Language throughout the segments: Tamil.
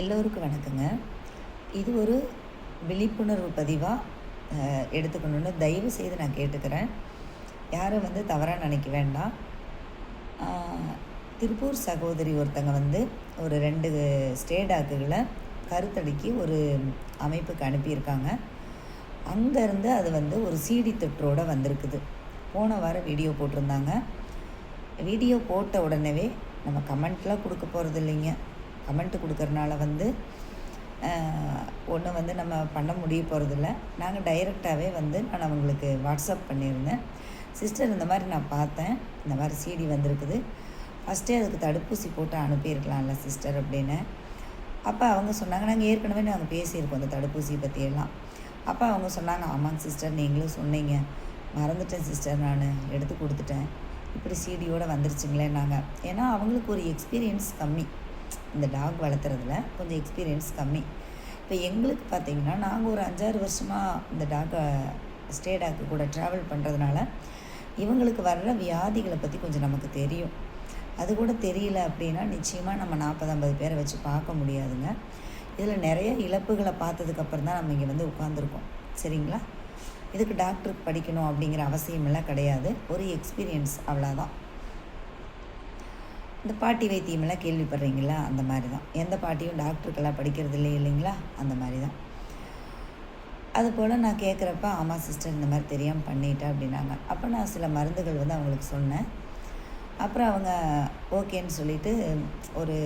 எல்லோருக்கும் வணக்கங்க. இது ஒரு விழிப்புணர்வு பதிவாக எடுத்துக்கணுன்னு தயவு செய்து நான் கேட்டுக்கிறேன். யாரும் வந்து தவறாக நினைக்க வேண்டாம். திருப்பூர் சகோதரி ஒருத்தங்க வந்து ஒரு ரெண்டு ஸ்டேடாக்குகளை கருத்தடுக்கி ஒரு அமைப்புக்கு அனுப்பியிருக்காங்க. அங்கேருந்து அது வந்து ஒரு சிடி தொற்றோடு வந்திருக்குது. போன வாரம் வீடியோ போட்டிருந்தாங்க. வீடியோ போட்ட உடனே நம்ம கமெண்ட்லாம் கொடுக்க போகிறது இல்லைங்க கமெண்ட் கொடுக்கறனால வந்து ஒன்று வந்து நம்ம பண்ண முடிய போகிறதில்ல நாங்கள் டைரெக்டாகவே வந்து நான் அவங்களுக்கு வாட்ஸ்அப் பண்ணியிருந்தேன். சிஸ்டர் இந்த மாதிரி நான் பார்த்தேன். இந்த மாதிரி சீடி வந்திருக்குது. ஃபஸ்ட்டே அதுக்கு தடுப்பூசி போட்டு அனுப்பியிருக்கலாம்ல சிஸ்டர் அப்படின்னு. அப்போ அவங்க சொன்னாங்க நாங்கள் ஏற்கனவே நாங்கள் பேசியிருக்கோம் அந்த தடுப்பூசி பற்றியெல்லாம் அப்போ அவங்க சொன்னாங்க ஆமாங்க சிஸ்டர் நீங்களும் சொன்னீங்க. மறந்துட்டேன் சிஸ்டர் நான். எடுத்து கொடுத்துட்டேன். இப்படி சீடியோடு வந்துருச்சுங்களேன்னாங்க. நாங்கள் ஏன்னா அவங்களுக்கு ஒரு எக்ஸ்பீரியன்ஸ் கம்மி. இந்த டாக் வளர்த்துறதுல கொஞ்சம் எக்ஸ்பீரியன்ஸ் கம்மி. இப்போ எங்களுக்கு பார்த்தீங்கன்னா நாங்கள் ஒரு அஞ்சாறு வருஷமாக இந்த டாகை ஸ்டே டாக்கு கூட ட்ராவல் பண்ணுறதுனால இவங்களுக்கு வர்ற வியாதிகளை பற்றி கொஞ்சம் நமக்கு தெரியும். அது கூட தெரியல அப்படின்னா நிச்சயமாக நம்ம நாற்பது ஐம்பது பேரை வச்சு பார்க்க முடியாதுங்க. இதில் நிறைய இழப்புகளை பார்த்ததுக்கப்புறம் தான் நம்ம இங்கே வந்து உட்காந்துருக்கோம் சரிங்களா? இதுக்கு டாக்டருக்கு படிக்கணும் அப்படிங்கிற அவசியமெல்லாம் கிடையாது. ஒரு எக்ஸ்பீரியன்ஸ் அவ்வளோதான் இந்த பாட்டி வைத்தியமெல்லாம் கேள்விப்படுறீங்களா? அந்த மாதிரி தான் எந்த பாட்டியும் டாக்டருக்கெல்லாம் படிக்கிறது இல்லை இல்லைங்களா? அந்த மாதிரி தான் அதுபோல் நான் கேட்குறப்ப ஆமாம் சிஸ்டர் இந்த மாதிரி தெரியாமல் பண்ணிட்டேன் அப்படின்னாங்க. அப்போ நான் சில மருந்துகள் வந்து அவங்களுக்கு சொன்னேன். அப்புறம் அவங்க ஓகேன்னு சொல்லிட்டு ஒரு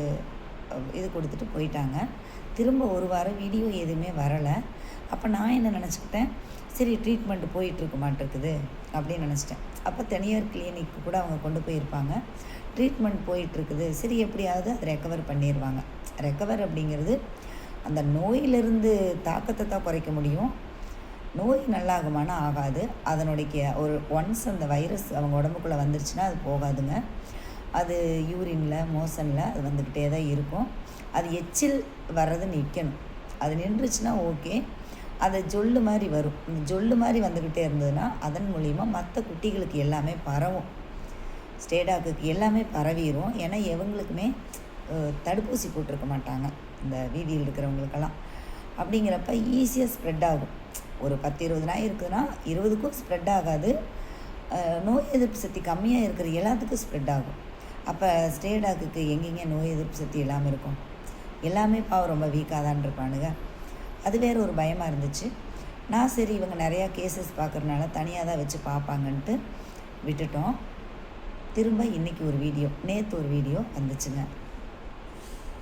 இது கொடுத்துட்டு போயிட்டாங்க. திரும்ப ஒரு வாரம் வீடியோ எதுவுமே வரலை. அப்போ நான் என்ன நினச்சிக்கிட்டேன்? சரி ட்ரீட்மெண்ட் போயிட்டுருக்க மாட்டேருக்குது அப்படின்னு நினச்சிட்டேன். அப்போ தனியார் கிளினிக்கு கூட அவங்க கொண்டு போயிருப்பாங்க. ட்ரீட்மெண்ட் போயிட்டுருக்குது. சரி எப்படியாவது அதை ரெக்கவர் பண்ணிடுவாங்க ரெக்கவர் அப்படிங்கிறது அந்த நோயிலிருந்து தாக்கத்தை தான் குறைக்க முடியும். நோய் நல்லாகுமானா ஆகாது. அதனுடைய ஒரு ஒன்ஸ் அந்த வைரஸ் அவங்க உடம்புக்குள்ளே வந்துருச்சுன்னா அது போகாதுங்க. அது யூரினில் மோஷனில் அது வந்துக்கிட்டே தான் இருக்கும். அது எச்சில் வர்றது நிற்கணும் அது நின்றுச்சுன்னா ஓகே. அதை ஜொல்லு மாதிரி வரும். இந்த ஜொல்லு மாதிரி வந்துக்கிட்டே இருந்ததுன்னா அதன் மூலிமா மற்ற குட்டிகளுக்கு எல்லாமே பரவும். ஸ்டேடாக்குக்கு எல்லாமே பரவிடும் ஏன்னா எவங்களுக்குமே தடுப்பூசி போட்டிருக்க மாட்டாங்க. இந்த வீதியில் இருக்கிறவங்களுக்கெல்லாம். அப்படிங்கிறப்ப ஈஸியாக ஸ்ப்ரெட் ஆகும். ஒரு பத்து இருபது நாய் இருக்குதுன்னா இருபதுக்கும் ஸ்ப்ரெட் ஆகாது. நோய் எதிர்ப்பு சக்தி கம்மியாக இருக்கிற எல்லாத்துக்கும் ஸ்ப்ரெட் ஆகும். அப்போ ஸ்டேடாக்குக்கு எங்கெங்கே நோய் எதிர்ப்பு சக்தி இல்லாமல் இருக்கும்? எல்லாமே பாவம் ரொம்ப வீக்காக தான் இருப்பானுங்க. அது வேறு ஒரு பயமாக இருந்துச்சு. நான் சரி இவங்க நிறையா கேசஸ் பார்க்குறனால தனியாக தான் வச்சு பார்ப்பாங்கன்ட்டு விட்டுட்டோம். திரும்ப இன்றைக்கி ஒரு வீடியோ நேற்று ஒரு வீடியோ வந்துச்சுங்க.